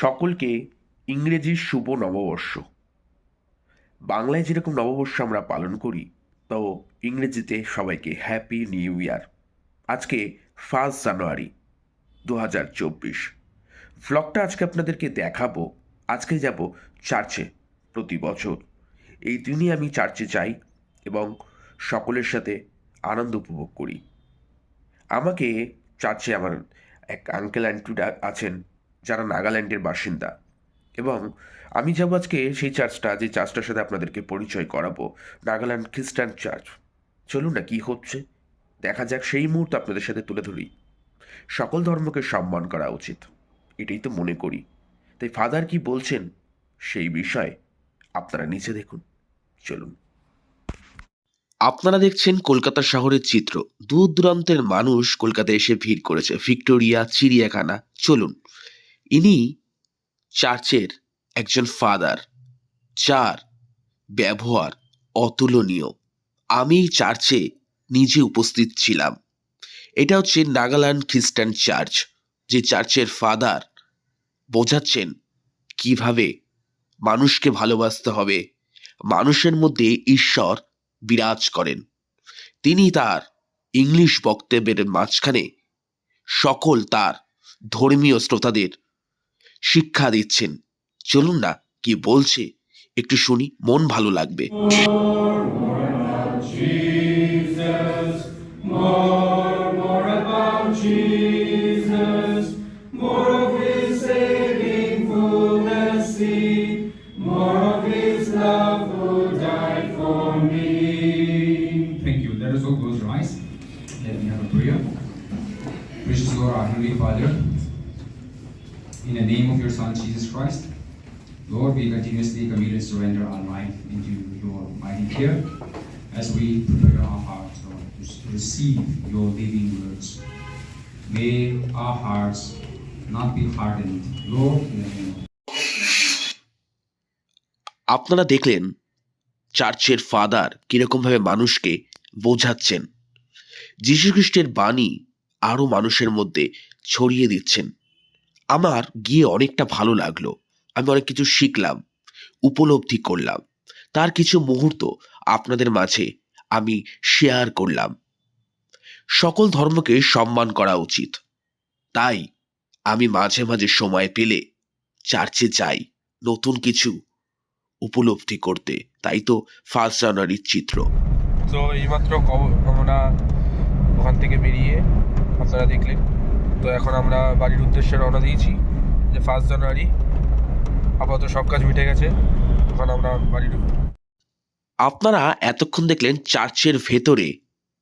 সকলকে ইংরেজির শুভ নববর্ষ। বাংলায় যেরকম নববর্ষ আমরা পালন করি, তো ইংরেজিতে সবাইকে হ্যাপি নিউ ইয়ার আজকে ফার্স্ট জানুয়ারি দু হাজার চব্বিশ। ভ্লগটা আজকে আপনাদেরকে দেখাবো। আজকে যাব চার্চে প্রতি বছর। এই দিনই আমি চার্চে যাই এবং সকলের সাথে আনন্দ উপভোগ করি। আমাকে চার্চে আমার এক আঙ্কেল আন্টিরা আছেন। যারা নাগাল্যান্ডের বাসিন্দা। এবং আমি যাব আজকে সেই চার্চটা, যে চার্চটার সাথে আপনাদেরকে পরিচয় করাবো, নাগাল্যান্ড খ্রিস্টান চার্চ। চলুন না, কি হচ্ছে? দেখা যাক, সেই মুহূর্ত আপনাদের সাথে তুলে ধরি। সকল ধর্মকে সম্মান করা উচিত, এটাই তো মনে করি। তাই ফাদার কি বলছেন সেই বিষয়ে আপনারা নিচে দেখুন। চলুন। আপনারা দেখছেন কলকাতা শহরের চিত্র। দূর দূরান্তের মানুষ কলকাতায় এসে ভিড় করেছে। ভিক্টোরিয়া, চিড়িয়াখানা। চলুন। ইনি চার্চের একজন ফাদার, যার ব্যবহার অতুলনীয়। আমি চার্চে নিজে উপস্থিত ছিলাম। এটা হচ্ছে নাগাল্যান্ড খ্রিস্টান চার্চ, যে চার্চের ফাদার বোঝাচ্ছেন কীভাবে মানুষকে ভালোবাসতে হবে। মানুষের মধ্যে ঈশ্বর বিরাজ করেন। তিনি তার ইংলিশ বক্তব্যের মাঝখানে সকল তার ধর্মীয় শ্রোতাদের শিক্ষা দিচ্ছেন। চলুন না কি বলছে? একটু শুনি মন ভালো লাগবে। Father, in the name of your Son, Jesus Christ, Lord, we continuously commit and surrender our life into your mighty care as we prepare our hearts, Lord, to receive your living words. May our hearts not be hardened, Lord, in the name of আপনারা দেখলেন চার্চের father কিরকমভাবে মানুষকে বোঝাচ্ছেন যীশুখ্রিস্টের বাণী আরও মানুষের মধ্যে ছড়িয়ে দিচ্ছেন আমার গিয়ে অনেকটা ভালো লাগল। আমি অনেক কিছু শিখলাম, উপলব্ধি করলাম। তার কিছু মুহূর্ত আপনাদের মাঝে আমি শেয়ার করলাম। সকল ধর্মকে সম্মান করা উচিত। তাই আমি মাঝে মাঝে সময় পেলে চার্চে যাই, নতুন কিছু উপলব্ধি করতে। তাই তো ফার্স্ট জানুয়ারির চিত্র। তো এইমাত্র আমরা ওখান থেকে বেরিয়ে আপনারা দেখলেন। তো এখন আমরা বাড়ির উদ্দেশ্যে রওনা দিয়েছি যে ফার্স্ট জানুয়ারি। আপাতত সব কাজ মিটে গেছে। এখন আমরা বাড়ি ঢুকবো। আপনারা এতক্ষণ দেখলেন চার্চের ভেতরে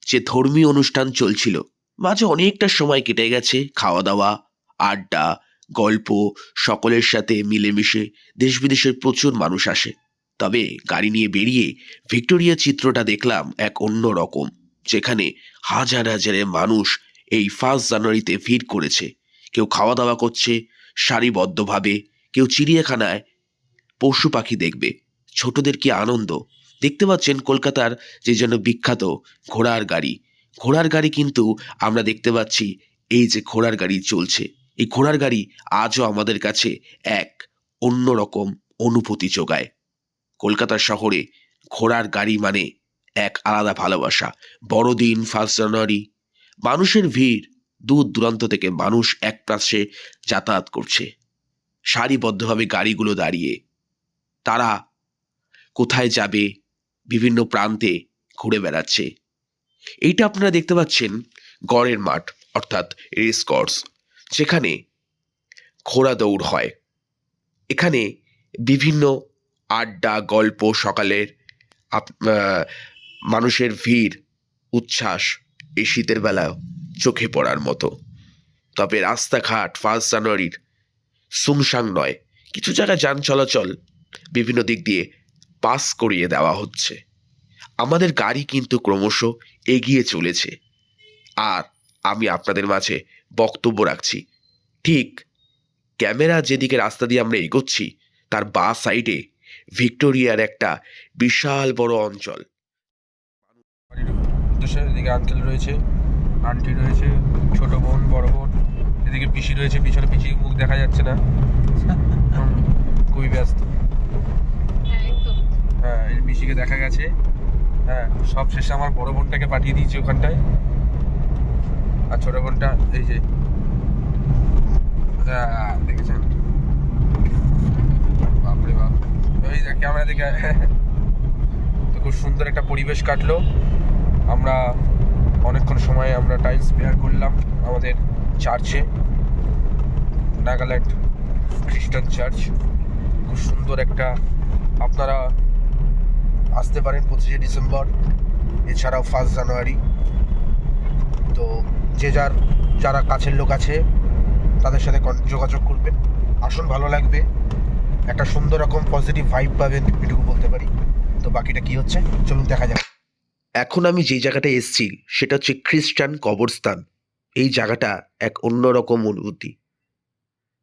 যে ধর্মীয় অনুষ্ঠান চলছিল। মাঝে অনেকটা সময় কেটে গেছে খাওয়া দাওয়া আড্ডা, গল্প, সকলের সাথে মিলেমিশে দেশ বিদেশের প্রচুর মানুষ আসে। তবে গাড়ি নিয়ে বেরিয়ে ভিক্টোরিয়া চিত্রটা দেখলাম এক অন্য রকম যেখানে হাজার হাজারে মানুষ এই ফার্স্ট জানুয়ারিতে ভিড় করেছে। কেউ খাওয়া দাওয়া করছে, সারিবদ্ধভাবে, কেউ চিড়িয়াখানায়। পশু পাখি দেখবে, ছোটদের কি আনন্দ? দেখতে পাচ্ছেন কলকাতার যে জন্য বিখ্যাত ঘোড়ার গাড়ি। ঘোড়ার গাড়ি কিন্তু আমরা দেখতে পাচ্ছি এই যে ঘোড়ার গাড়ি চলছে। এই ঘোড়ার গাড়ি আজও আমাদের কাছে এক অন্যরকম অনুভূতি যোগায় কলকাতা শহরে ঘোড়ার গাড়ি মানে এক আলাদা ভালোবাসা। বড়দিন ফার্স্ট জানুয়ারি মানুষের ভিড় দূর দূরান্ত থেকে মানুষ এক পাশে যাতায়াত করছে। সারিবদ্ধভাবে গাড়িগুলো দাঁড়িয়ে। তারা কোথায় যাবে, বিভিন্ন প্রান্তে ঘুরে বেড়াচ্ছে। এইটা আপনারা দেখতে পাচ্ছেন গড়ের মাঠ, অর্থাৎ রেস যেখানে ঘোড়া দৌড় হয়। এখানে বিভিন্ন আড্ডা, গল্প, সকালের মানুষের ভিড়, উচ্ছ্বাস এই শীতের বেলায় চোখে পড়ার মতো। তবে রাস্তাঘাট ফার্স্ট জানুয়ারির সুমসাং নয়, কিছু জায়গায় যান চলাচল বিভিন্ন দিক দিয়ে পাস করিয়ে দেওয়া হচ্ছে। আমাদের গাড়ি কিন্তু ক্রমশ এগিয়ে চলেছে। আর আমি আপনাদের মাঝে বক্তব্য রাখছি। ঠিক ক্যামেরা যেদিকে রাস্তা দিয়ে আমরা এগোচ্ছি, তার বা সাইডে ভিক্টোরিয়ার একটা বিশাল বড় অঞ্চল। উদ্দেশ্যে এদিকে আঙ্কেল রয়েছে আন্টি রয়েছে ছোট বোন বড় বোন এদিকে পিসি রয়েছে পিছনে পিসি মুখ দেখা যাচ্ছে না। খুবই ব্যস্ত। হ্যাঁ হ্যাঁ এই পিসিকে দেখা গেছে। হ্যাঁ সব শেষে আমার বড় বোনটাকে পাঠিয়ে দিয়েছি ওখানটায়। আর ছোট বোনটা এই যে হ্যাঁ, দেখেছেন? বাপরে বাপ। ওই ক্যামেরা দেখে তো খুব সুন্দর একটা পরিবেশ কাটলো। আমরা অনেকক্ষণ সময় আমরা টাইম স্পেয়ার করলাম আমাদের চার্চে নাগাল্যান্ড খ্রিস্টান চার্চ খুব সুন্দর একটা, আপনারা আসতে পারেন পঁচিশে ডিসেম্বর, এছাড়াও ফার্স্ট জানুয়ারি তো যে যার, যারা কাছের লোক আছে, তাদের সাথে যোগাযোগ করবেন। আসুন, ভালো লাগবে। একটা সুন্দর রকম পজিটিভ ভাইব পাবেন, এটুকু বলতে পারি। তো বাকিটা কি হচ্ছে? চলুন, দেখা যাক। এখন আমি যে জায়গাটায় এসেছি, সেটা হচ্ছে খ্রিস্টান কবরস্থান। এই জায়গাটা এক অন্যরকম অনুভূতি।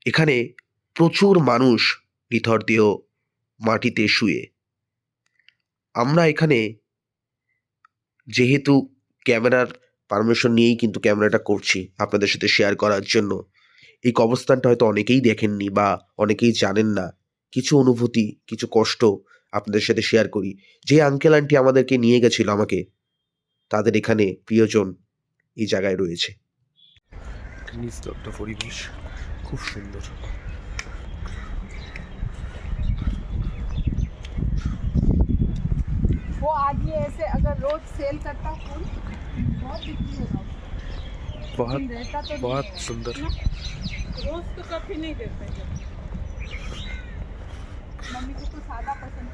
এখানে প্রচুর মানুষ নিথর দেহ মাটিতে শুয়ে। আমরা এখানে যেহেতু ক্যামেরার পারমিশন নিয়েই কিন্তু ক্যামেরাটা করছি আপনাদের সাথে শেয়ার করার জন্য। এই কবরস্থানটা হয়তো অনেকেই দেখেননি বা অনেকেই জানেন না। কিছু অনুভূতি, কিছু কষ্ট আপনাদের সাথে শেয়ার করি যে আঙ্কেল আন্টি আমাদেরকে নিয়ে গেছিল আমাকে তাদের এখানে প্রিয়জন এই জায়গায় রয়েছে নিস্তব্ধ পরিবেশ খুব সুন্দর वो आज ये ऐसे अगर रोज सेल करता फूल बहुत बिक्री होगा बहुत लेकिन रहता तो नहीं बहुत है। सुंदर ना? रोज तो कभी नहीं देते हैं। मम्मी को तो सादा पसंद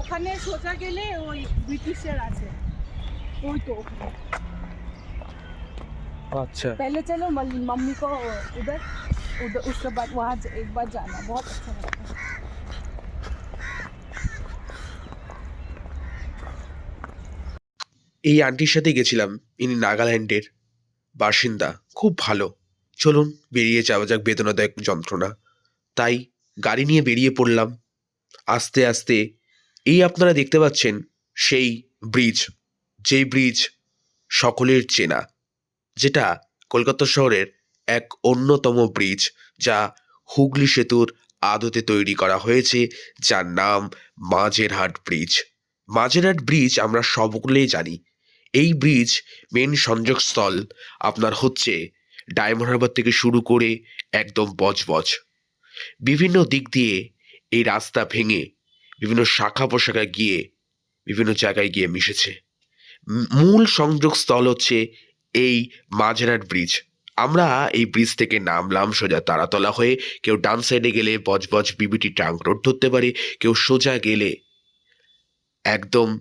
ওখানে সোজা গেলে ওই ব্রিটিশের আছে। ওই তো ওখানে। अच्छा पहले चलो मम्मी को उधर उधर उसके बाद वहाँ एक बार जाना बहुत अच्छा लगता है এই আন্টির সাথে গেছিলাম ইনি নাগাল্যান্ডের। বাসিন্দা খুব ভালো। চলুন, বেরিয়ে যাওয়া যাক বেদনাদায়ক যন্ত্রণা। তাই গাড়ি নিয়ে বেরিয়ে পড়লাম। আস্তে আস্তে এই আপনারা দেখতে পাচ্ছেন সেই ব্রিজ, যেই ব্রিজ সকলের চেনা, যেটা কলকাতা শহরের এক অন্যতম ব্রিজ যা হুগলি সেতুর আদতে তৈরি করা হয়েছে, যার নাম মাঝেরহাট ব্রিজ। মাঝেরহাট ব্রিজ আমরা সকলেই জানি। এই ব্রিজ মেন সংযোগস্থল আপনার হচ্ছে ডায়মন্ড হারবার থেকে শুরু করে একদম বজবজ। বিভিন্ন দিক দিয়ে এই রাস্তা ভেঙে বিভিন্ন শাখা পোশাখায় গিয়ে, বিভিন্ন জায়গায় গিয়ে মিশেছে। মূল সংযোগস্থল হচ্ছে এই মাঝেরহাট ব্রিজ। আমরা এই ব্রিজ থেকে নামলাম সোজা তারাতলা হয়ে। কেউ ডান সাইডে গেলে বজবজ বিবিটি ট্যাঙ্ক রোড ধরতে পারে, কেউ সোজা গেলে একদম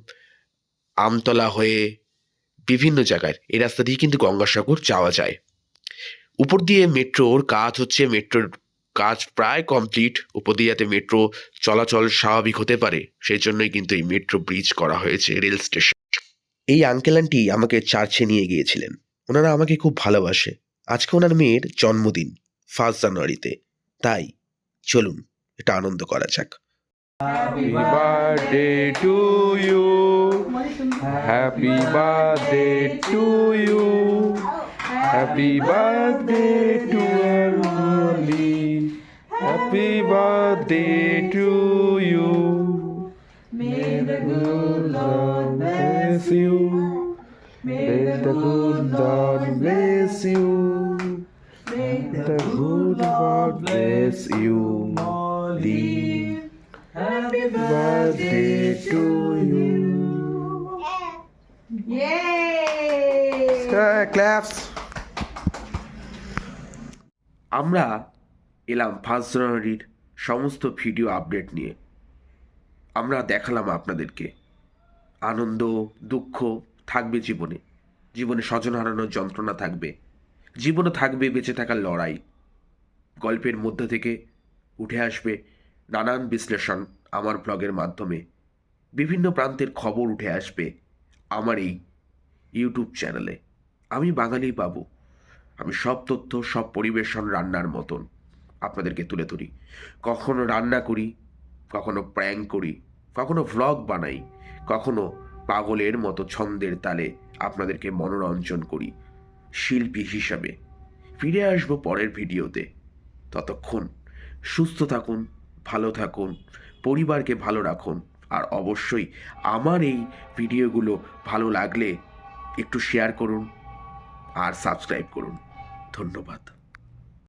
আমতলা হয়ে বিভিন্ন জায়গায়। এই রাস্তা দিয়ে কিন্তু গঙ্গাসাগর যাওয়া যায়। উপর দিয়ে মেট্রোর কাজ হচ্ছে, মেট্রোর কাজ প্রায় কমপ্লিট উপর দিয়ে যাতে মেট্রো চলাচল স্বাভাবিক হতে পারে। সেই জন্যই কিন্তু এই মেট্রো ব্রিজ করা হয়েছে রেল স্টেশন এই আঙ্কেল আন্টি আমাকে চার্চে নিয়ে গিয়েছিলেন। ওনারা আমাকে খুব ভালোবাসে। আজকে ওনার মেয়ের জন্মদিন ফার্স্ট জানুয়ারিতে। তাই, চলুন, এটা আনন্দ করা যাক। Happy birthday to you. Happy birthday you. Happy birthday to Emily. Happy birthday to you. May the good Lord bless you. May the good Lord bless you. May the good Lord bless you, Molly. Happy birthday to you. Yay! Claps. আমরা এলাম first জানুয়ারির সমস্ত video update নিয়ে। আমরা দেখালাম আপনাদেরকে। আনন্দ, দুঃখ থাকবে জীবনে। জীবনে স্বজন হারানোর যন্ত্রণা থাকবে। জীবনে থাকবে বেঁচে থাকার লড়াই। গল্পের মধ্যে থেকে উঠে আসবে নানান বিশ্লেষণ আমার ব্লগের মাধ্যমে। বিভিন্ন প্রান্তের খবর উঠে আসবে আমার এই ইউটিউব চ্যানেলে আমি বাঙালি বাবু আমি সব তথ্য, সব পরিবেশন রান্নার মতন আপনাদেরকে তুলে ধরি। কখনো রান্না করি, কখনো প্র্যাঙ্ক করি, কখনো ভ্লগ বানাই, কখনো পাগলের মতো ছন্দের তালে আপনাদেরকে মনোরঞ্জন করি, শিল্পী হিসাবে। ফিরে আসব পরের ভিডিওতে। ততক্ষণ সুস্থ থাকুন, ভালো থাকুন, পরিবারকে ভালো রাখুন, আর অবশ্যই আমার এই ভিডিওগুলো ভালো লাগলে একটু শেয়ার করুন আর সাবস্ক্রাইব করুন। ধন্যবাদ।